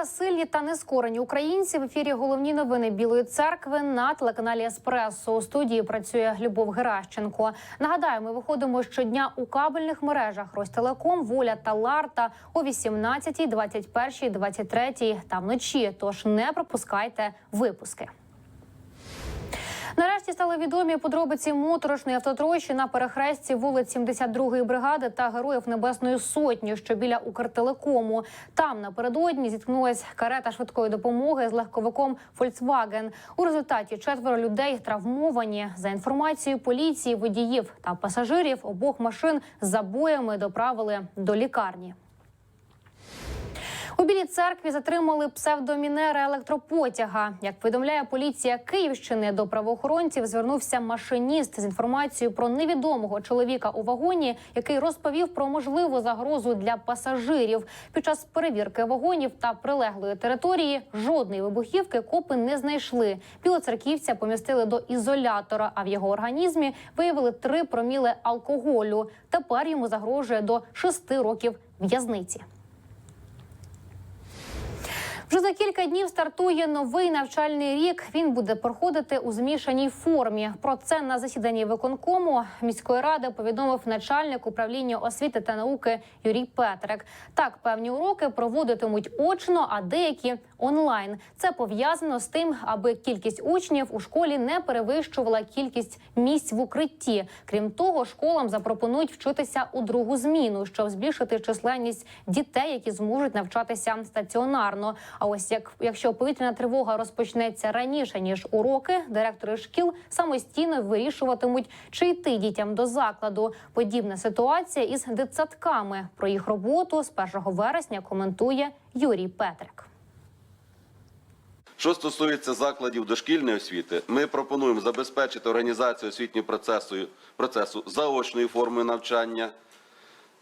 Слава сильні та нескорені українці в ефірі. Головні новини Білої церкви на телеканалі Еспресо. У студії працює Любов Геращенко. Нагадаю, ми виходимо щодня у кабельних мережах Ростелеком, Воля та Ларта о 18, 21, 23 та вночі. Тож не пропускайте випуски. Нарешті стали відомі подробиці моторошної автотрощі на перехресті вулиць 72-ї бригади та героїв Небесної Сотні, що біля Укртелекому. Там напередодні зіткнулась карета швидкої допомоги з легковиком Volkswagen. У результаті четверо людей травмовані. За інформацією поліції, водіїв та пасажирів обох машин з забоями доправили до лікарні. Білій церкві затримали псевдомінера електропотяга. Як повідомляє поліція Київщини, до правоохоронців звернувся машиніст з інформацією про невідомого чоловіка у вагоні, який розповів про можливу загрозу для пасажирів. Під час перевірки вагонів та прилеглої території жодної вибухівки копи не знайшли. Білоцерківця помістили до ізолятора, а в його організмі виявили три проміли алкоголю. Тепер йому загрожує до шести років в'язниці. Вже за кілька днів стартує новий навчальний рік. Він буде проходити у змішаній формі. Про це на засіданні виконкому міської ради повідомив начальник управління освіти та науки Юрій Петрик. Так, певні уроки проводитимуть очно, а деякі онлайн. Це пов'язано з тим, аби кількість учнів у школі не перевищувала кількість місць в укритті. Крім того, школам запропонують вчитися у другу зміну, щоб збільшити численність дітей, які зможуть навчатися стаціонарно. А ось як якщо повітряна тривога розпочнеться раніше ніж уроки, директори шкіл самостійно вирішуватимуть, чи йти дітям до закладу. Подібна ситуація із дитсадками. Про їх роботу з 1 вересня коментує Юрій Петрик. Що стосується закладів дошкільної освіти, ми пропонуємо забезпечити організацію освітнього процесу, процесу заочною формою навчання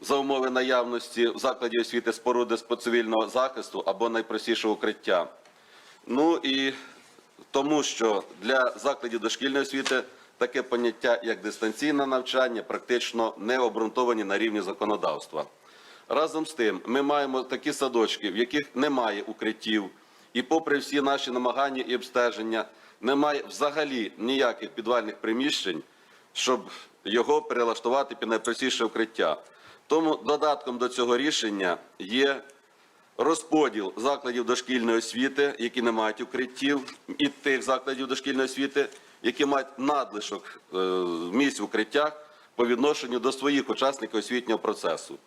за умови наявності в закладі освіти споруди з захисту або найпростішого укриття. Ну і тому, що для закладів дошкільної освіти таке поняття, як дистанційне навчання, практично не обґрунтовані на рівні законодавства. Разом з тим, ми маємо такі садочки, в яких немає укриттів, і попри всі наші намагання і обстеження, немає взагалі ніяких підвальних приміщень, щоб його перелаштувати під найпростіше укриття. Тому додатком до цього рішення є розподіл закладів дошкільної освіти, які не мають укриттів, і тих закладів дошкільної освіти, які мають надлишок е, місць в укриттях по відношенню до своїх учасників освітнього процесу.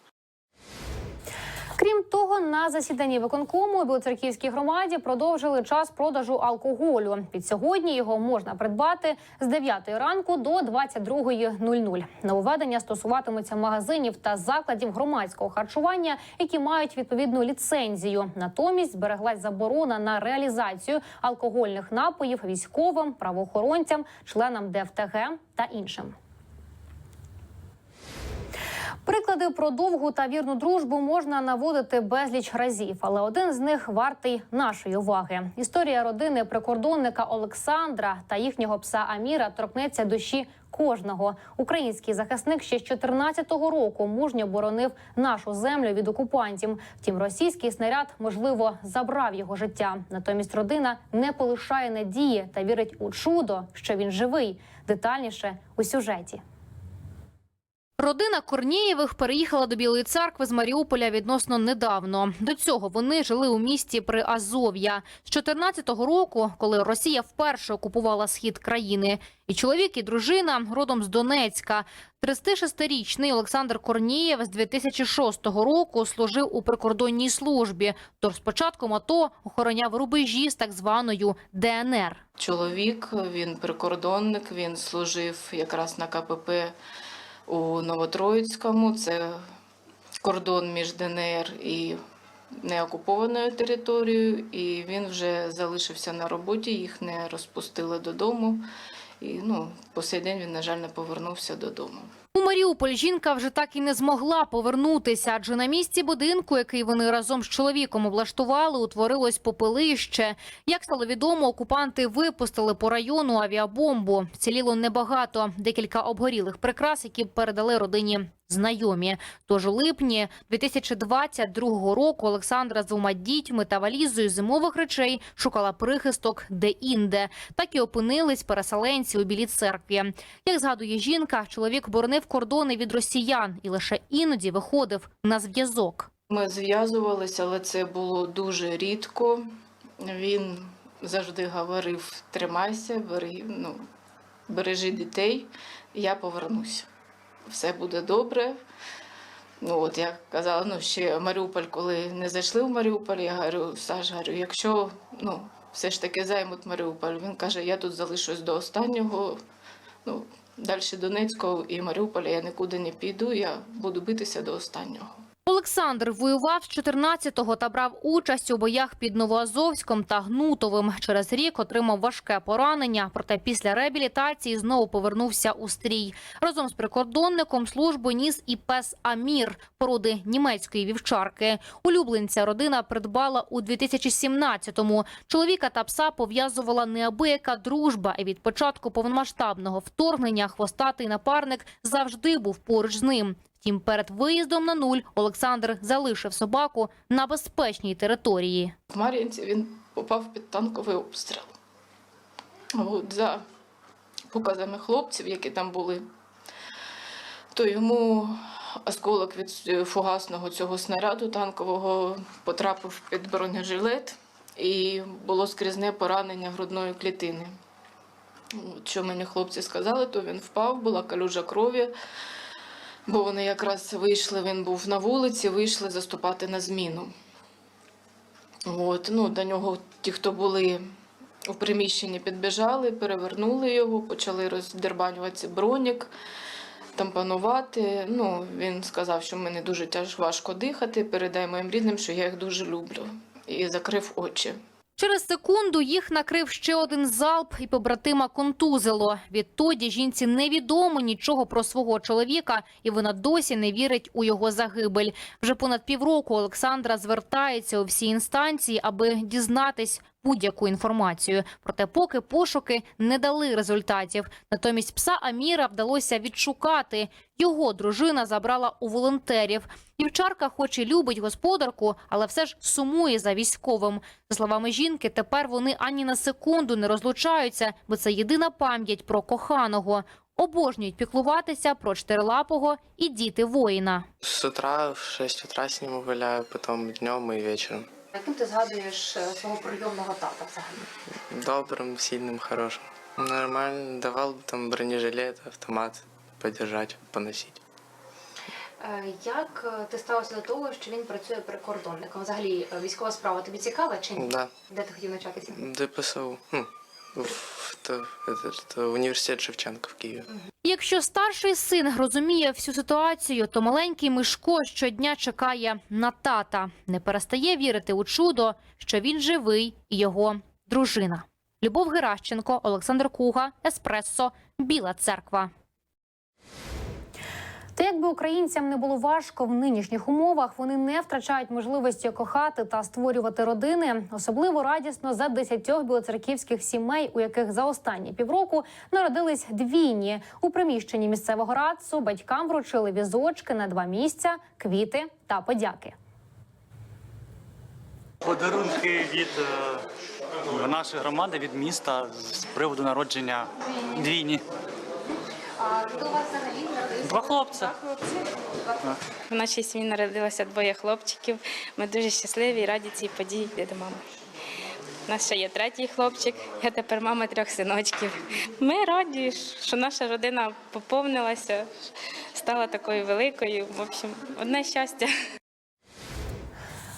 Крім того, на засіданні виконкому Білоцерківській громаді продовжили час продажу алкоголю. Під сьогодні його можна придбати з 9 ранку до 22.00. Нововведення стосуватимуться магазинів та закладів громадського харчування, які мають відповідну ліцензію. Натомість збереглась заборона на реалізацію алкогольних напоїв військовим, правоохоронцям, членам ДФТГ та іншим. Приклади про довгу та вірну дружбу можна наводити безліч разів, але один з них вартий нашої уваги. Історія родини прикордонника Олександра та їхнього пса Аміра торкнеться душі кожного. Український захисник ще з 14-го року мужньо боронив нашу землю від окупантів. Втім, російський снаряд можливо забрав його життя. Натомість родина не полишає надії та вірить у чудо, що він живий. Детальніше у сюжеті. Родина Корнієвих переїхала до Білої церкви з Маріуполя відносно недавно. До цього вони жили у місті при Азов'я з 14-го року, коли Росія вперше окупувала схід країни. І чоловік, і дружина родом з Донецька. 36-річний Олександр Корнієв з 2006 року служив у прикордонній службі. Тож з початком АТО охороняв рубежі з так званою ДНР. Чоловік, він прикордонник, він служив якраз на КПП у Новотроїцькому. Це кордон між ДНР і неокупованою територією. І він вже залишився на роботі, їх не розпустили додому. І ну, по сей день він, на жаль, не повернувся додому. У Маріуполь жінка вже так і не змогла повернутися, адже на місці будинку, який вони разом з чоловіком облаштували, утворилось попелище. Як стало відомо, окупанти випустили по району авіабомбу. Вціліло небагато, декілька обгорілих прикрас, які передали родині знайомі. Тож у липні 2022 року Олександра з двома дітьми та валізою зимових речей шукала прихисток де-інде. Так і опинились переселенці у Білій церкві. Як згадує жінка, чоловік боронив кордони від росіян і лише іноді виходив на зв'язок. Ми зв'язувалися, але це було дуже рідко. Він завжди говорив: тримайся, бери, ну, бережи дітей, я повернуся. Все буде добре. Ну, от я казала, ну ще Маріуполь, коли не зайшли в Маріуполь, я говорю, Саш, говорю, якщо ну, все ж таки займуть Маріуполь, він каже, я тут залишусь до останнього. Ну, далі Донецького і Маріуполя я нікуди не піду, я буду битися до останнього. Олександр воював з 14-го та брав участь у боях під Новоазовськом та Гнутовим. Через рік отримав важке поранення, проте після реабілітації знову повернувся у стрій. Разом з прикордонником службу ніс і пес Амір породи німецької вівчарки. Улюбленця родина придбала у 2017-му. Чоловіка та пса пов'язувала неабияка дружба, і від початку повномасштабного вторгнення хвостатий напарник завжди був поруч з ним. Втім, перед виїздом на нуль Олександр залишив собаку на безпечній території. В Мар'їнці він попав під танковий обстріл. От, за показами хлопців, які там були, то йому осколок від фугасного цього снаряду танкового потрапив під бронежилет і було скрізне поранення грудної клітини. Що мені хлопці сказали, то він впав, була калюжа крові. Бо вони якраз вийшли, він був на вулиці, вийшли заступати на зміну. От, ну, до нього ті, хто були у приміщенні, підбіжали, перевернули його, почали роздербанювати бронік, тампонувати. Ну, він сказав, що мені дуже важко дихати, передай моїм рідним, що я їх дуже люблю. І закрив очі. Через секунду їх накрив ще один залп і побратима контузило. Відтоді жінці невідомо нічого про свого чоловіка, і вона досі не вірить у його загибель. Вже понад півроку Олександра звертається у всі інстанції, аби дізнатись будь-яку інформацію. Проте поки пошуки не дали результатів. Натомість пса Аміра вдалося відшукати. Його дружина забрала у волонтерів. Дівчарка, хоч і любить господарку, але все ж сумує за військовим. За словами жінки, тепер вони ані на секунду не розлучаються, бо це єдина пам'ять про коханого. Обожнюють піклуватися про чотирилапого і діти воїна. С утра в 6 утра с ним гуляю, потом днем и вечером. Яким ти згадуєш свого прийомного тата взагалі? Добрим, сильним, хорошим. Нормально. давав там бронежилет, автомат подержати, поносить. Е, Як е, ти ставився до того, що він працює прикордонником? Взагалі, е, військова справа тобі цікава чи ні? Да, Де ти хотів навчатися? ДПСУ. Ну, в, это, это, это университет Шевченко в Киеве. Якщо старший син розуміє всю ситуацію, то маленький Мишко щодня чекає на тата, не перестає вірити у чудо, що він живий і його дружина. Любов Геращенко, Олександр Куга, Еспресо, Біла Церква. Та якби українцям не було важко в нинішніх умовах, вони не втрачають можливості кохати та створювати родини. Особливо радісно за десятьох білоцерківських сімей, у яких за останні півроку народились двійні. У приміщенні місцевого радцу батькам вручили візочки на два місця, квіти та подяки. Подарунки від е, нашої громади, від міста з приводу народження двійні. А хто у вас взагалі народився? Два хлопця. В нашій сім'ї народилося двоє хлопчиків. Ми дуже щасливі і раді цій події від мами. У нас ще є третій хлопчик, я тепер мама трьох синочків. Ми раді, що наша родина поповнилася, стала такою великою. В общем, одне щастя.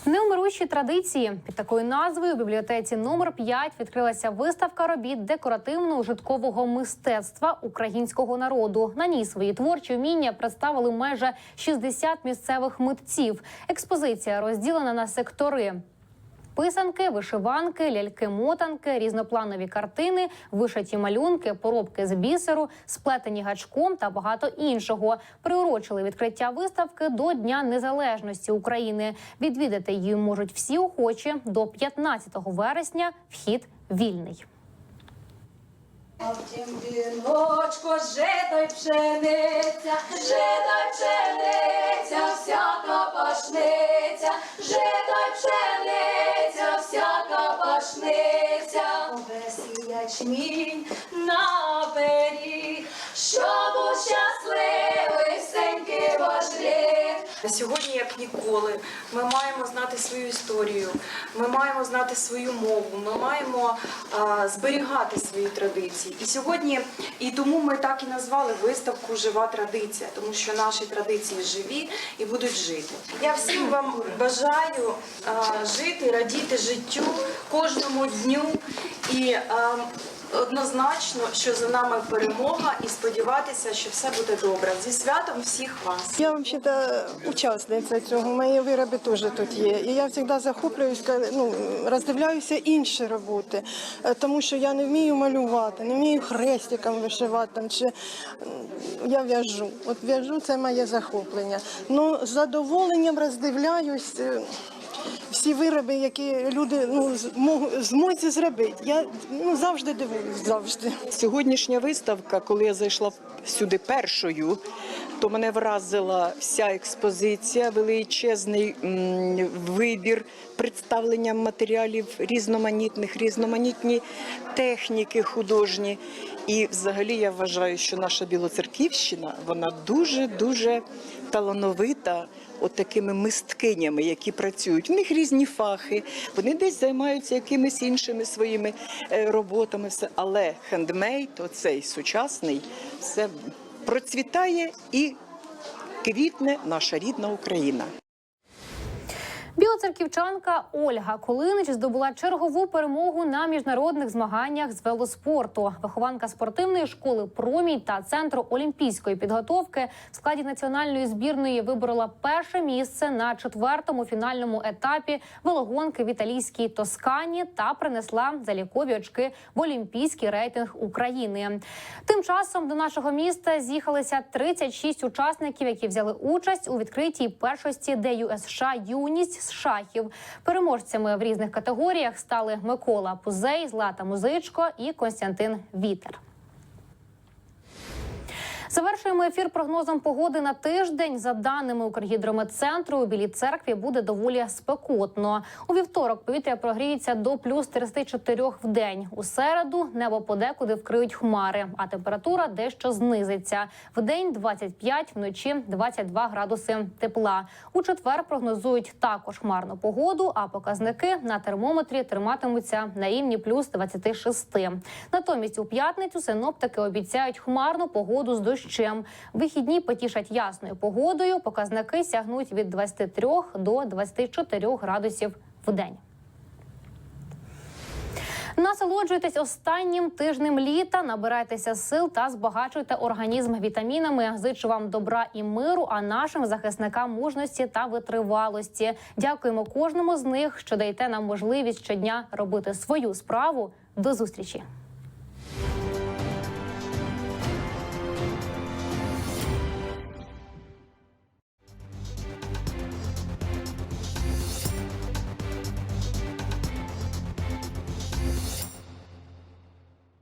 Неумирущі традиції під такою назвою у бібліотеці номер 5 відкрилася виставка робіт декоративно-ужиткового мистецтва українського народу. На ній свої творчі вміння представили майже 60 місцевих митців. Експозиція розділена на сектори. Писанки, вишиванки, ляльки-мотанки, різнопланові картини, вишиті малюнки, поробки з бісеру, сплетені гачком та багато іншого. Приурочили відкриття виставки до Дня Незалежності України. Відвідати її можуть всі охочі до 15 вересня. Вхід вільний. А втім віночко, жито й пшениця, жито й пшениця, всяка пашниця, жито й пшениця, всяка пашниця, Увесь ячмінь на пері, щоб у щасливий. Сьогодні, як ніколи, ми маємо знати свою історію, ми маємо знати свою мову, ми маємо а, зберігати свої традиції. І сьогодні, і тому ми так і назвали виставку Жива традиція, тому що наші традиції живі і будуть жити. Я всім вам бажаю а, жити, радіти життю кожному дню і а, однозначно, що за нами перемога, і сподіватися, що все буде добре. Зі святом всіх вас. Я взагалі учасниця цього. Мої вироби теж тут є. І я завжди захоплююсь, ну, роздивляюся інші роботи, Е, тому що я не вмію малювати, не вмію хрестиком вишивати чи я в'яжу. От в'яжу це моє захоплення. Ну, з задоволенням роздивляюсь. Всі вироби, які люди ну, зможуть зробити. Я ну, завжди дивуюсь, завжди. Сьогоднішня виставка, коли я зайшла сюди першою, то мене вразила вся експозиція, величезний вибір представлення матеріалів різноманітних, різноманітні техніки художні. І взагалі я вважаю, що наша Білоцерківщина вона дуже дуже талановита. От такими мисткинями, які працюють. В них різні фахи, вони десь займаються якимись іншими своїми е, роботами. Все. Але хендмейд, оцей сучасний, все процвітає і квітне наша рідна Україна. Білоцерківчанка Ольга Колинич здобула чергову перемогу на міжнародних змаганнях з велоспорту. Вихованка спортивної школи Промінь та центру олімпійської підготовки в складі національної збірної виборола перше місце на четвертому фінальному етапі велогонки в італійській Тоскані та принесла залікові очки в олімпійський рейтинг України. Тим часом до нашого міста з'їхалися 36 учасників, які взяли участь у відкритій першості ДЮС США юність з шахів. Переможцями в різних категоріях стали Микола Пузей, Злата Музичко і Константин Вітер. Завершуємо ефір прогнозом погоди на тиждень. За даними Укргідрометцентру, у Білій церкві буде доволі спекотно. У вівторок повітря прогріється до плюс 34 в день. У середу небо подекуди вкриють хмари, а температура дещо знизиться. В день 25, вночі 22 градуси тепла. У четвер прогнозують також хмарну погоду, а показники на термометрі триматимуться на рівні плюс 26. Натомість у п'ятницю синоптики обіцяють хмарну погоду з дощем. Вихідні потішать ясною погодою. Показники сягнуть від 23 до 24 градусів в день. Насолоджуйтесь останнім тижнем літа, набирайтеся сил та збагачуйте організм вітамінами. Зичу вам добра і миру, а нашим захисникам мужності та витривалості. Дякуємо кожному з них, що даєте нам можливість щодня робити свою справу. До зустрічі.